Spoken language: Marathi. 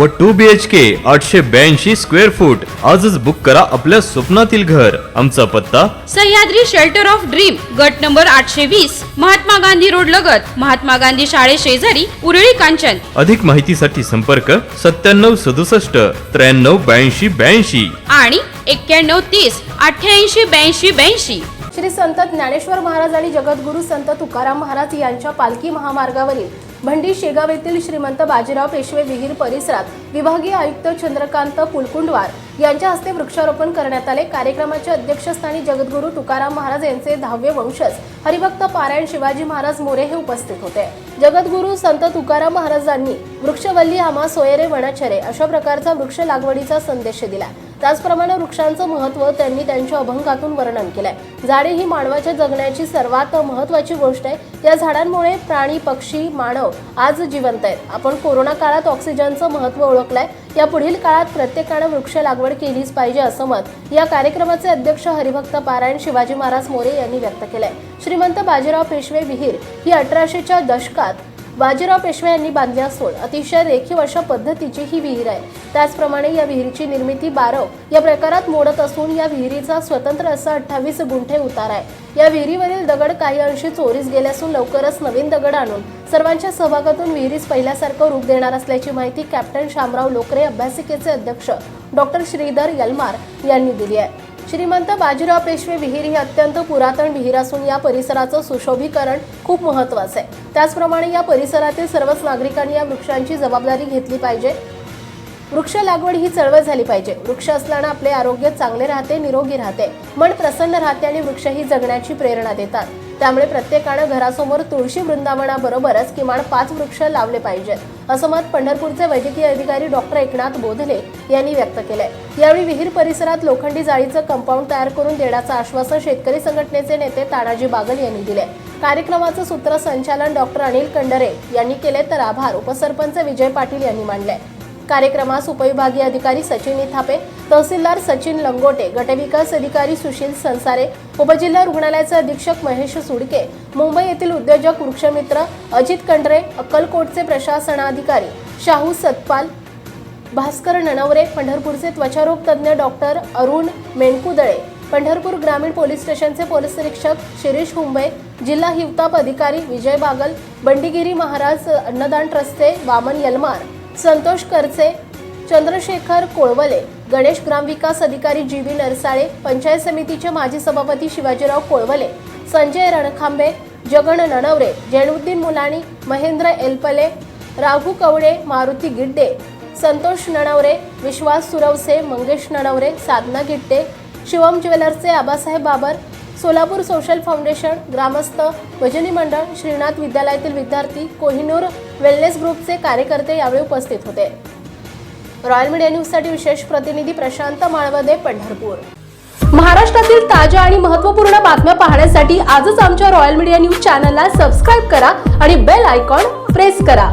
व टू बी एच के आठशे ब्याऐंशी स्क्वेअर फूट आजच बुक करा आपल्या स्वप्नातील घर. आमचा पत्ता? सह्याद्री शेल्टर ऑफ ड्रीम गट नंबर आठशे वीस महात्मा गांधी रोड लगत. महात्मा गांधी शाळे शेजारी उरळी कांचन. अधिक माहितीसाठी संपर्क सत्त्याण्णव सदुसष्ट त्र्याण्णव ब्याऐंशी ब्याऐंशी. आणि एक्क्याण्णव तीस अठ्ठ्याऐंशी ब्याऐंशी ब्याऐंशी. श्री संत ज्ञानेश्वर महाराज आणि जगद्गुरू संत तुकाराम महाराज यांच्या पालखी महामार्गावरील भंडी शेगाव येथील श्रीमंत बाजीराव पेशवे विहीर परिसरात विभागीय आयुक्त चंद्रकांत पुलकुंडवार यांच्या हस्ते वृक्षारोपण करण्यात आले. कार्यक्रमाच्या अध्यक्षस्थानी जगद्गुरू तुकाराम महाराज यांचे दहावे वंशज हरिभक्त पारायण शिवाजी महाराज मोरे हे उपस्थित होते. जगद्गुरू संत तुकाराम महाराजांनी वृक्षवल्ली आमा सोयरे वनचरे अशा प्रकारचा वृक्ष लागवडीचा संदेश दिला. त्याचप्रमाणे वृक्षांचं महत्त्व त्यांनी त्यांच्या अभंगातून वर्णन केलंय. झाडे ही मानवाच्या जगण्याची सर्वात महत्त्वाची गोष्ट आहे. या झाडांमुळे प्राणी पक्षी मानव आज जिवंत आहेत. आपण कोरोना काळात ऑक्सिजनचं महत्त्व ओळखलंय. या पुढील काळात प्रत्येकानं वृक्ष लागवड केलीच पाहिजे असं मत या कार्यक्रमाचे अध्यक्ष हरिभक्त पारायण शिवाजी महाराज मोरे यांनी व्यक्त केलंय. श्रीमंत बाजीराव पेशवे विहीर ही अठराशेच्या दशकात बाजीराव पेशवे यांनी बांधली असून अतिशय रेखीव अशा पद्धतीची ही विहीर आहे. त्याचप्रमाणे या विहिरीची निर्मिती बारव या प्रकारात मोडत असून या विहिरीचा स्वतंत्र असा अठ्ठावीस गुंठे उतार आहे. या विहिरीवरील दगड काही अंशी चोरीस गेले असून लवकरच नवीन दगड आणून सर्वांच्या सहभागातून विहिरीस पहिल्यासारखं रूप देणार असल्याची माहिती कॅप्टन शामराव लोकरे अभ्यासिकेचे अध्यक्ष डॉक्टर श्रीधर यलमार यांनी दिली आहे. श्रीमंत बाजीराव पेशवे विहीर ही अत्यंत पुरातन विहीर असून या परिसराचं सुशोभीकरण खूप महत्वाचं आहे. त्याचप्रमाणे या परिसरातील सर्वच नागरिकांनी या वृक्षांची जबाबदारी घेतली पाहिजे. वृक्ष लागवड ही चळवळ झाली पाहिजे. वृक्ष असल्यानं आपले आरोग्य चांगले राहते निरोगी राहते. मन प्रसन्न राहते आणि वृक्ष ही जगण्याची प्रेरणा देतात. त्यामुळे प्रत्येकानं घरासमोर तुळशी वृंदावनाबरोबरच किमान पाच वृक्ष लावले पाहिजेत असं मत पंढरपूरचे वैद्यकीय अधिकारी डॉक्टर एकनाथ बोधले यांनी व्यक्त केलंय. यावेळी विहीर परिसरात लोखंडी जाळीचं कंपाऊंड तयार करून देण्याचं आश्वासन शेतकरी संघटनेचे नेते तानाजी बागल यांनी दिले कार्यक्रमाचं सूत्रसंचालन डॉक्टर अनिल कंडरे यांनी केले तर आभार उपसरपंच विजय पाटील यांनी मांडले कार्यक्रमास उपविभागीय अधिकारी सचिन इथापे तहसीलदार सचिन लंगोटे गटविकास अधिकारी सुशील संसारे उपजिल्हा रुग्णालयाचे अधीक्षक महेश सुडके मुंबई येथील उद्योजक वृक्षमित्र अजित कंडरे अक्कलकोटचे प्रशासनाधिकारी शाहू सतपाल भास्कर ननवरे पंढरपूरचे त्वचारोग तज्ज्ञ डॉक्टर अरुण मेणकुदळे पंढरपूर ग्रामीण पोलीस स्टेशनचे पोलीस निरीक्षक शिरीष हुंबे जिल्हा हिवताप अधिकारी विजय बागल बंडीगिरी महाराज अन्नदान ट्रस्टचे वामन यलमार संतोष करचे चंद्रशेखर कोळवले गणेश ग्रामविकास अधिकारी जी व्ही नरसाळे पंचायत समितीचे माजी सभापती शिवाजीराव कोळवले संजय रणखांबे जगन नणवरे जैनुद्दीन मुलाणी महेंद्र एलपले राघू कवडे मारुती गिड्डे संतोष नणवरे विश्वास सुरवसे मंगेश नणवरे साधना गिट्टे शिवम ज्वेलर्सचे आबासाहेब बाबर सोलापूर सोशल फाउंडेशन ग्रामस्थ भजनी मंडळ श्रीनाथ विद्यालयातील विद्यार्थी कोहिनूर वेलनेस ग्रुपचे कार्यकर्ते यावेळी उपस्थित होते. रॉयल मीडिया न्यूजसाठी विशेष प्रतिनिधी प्रशांत माळवदे पंढरपूर. महाराष्ट्रातील ताज्या आणि महत्त्वपूर्ण बातम्या पाहण्यासाठी आजच आमच्या रॉयल मीडिया न्यूज चॅनलला सबस्क्राईब करा आणि बेल आयकॉन प्रेस करा.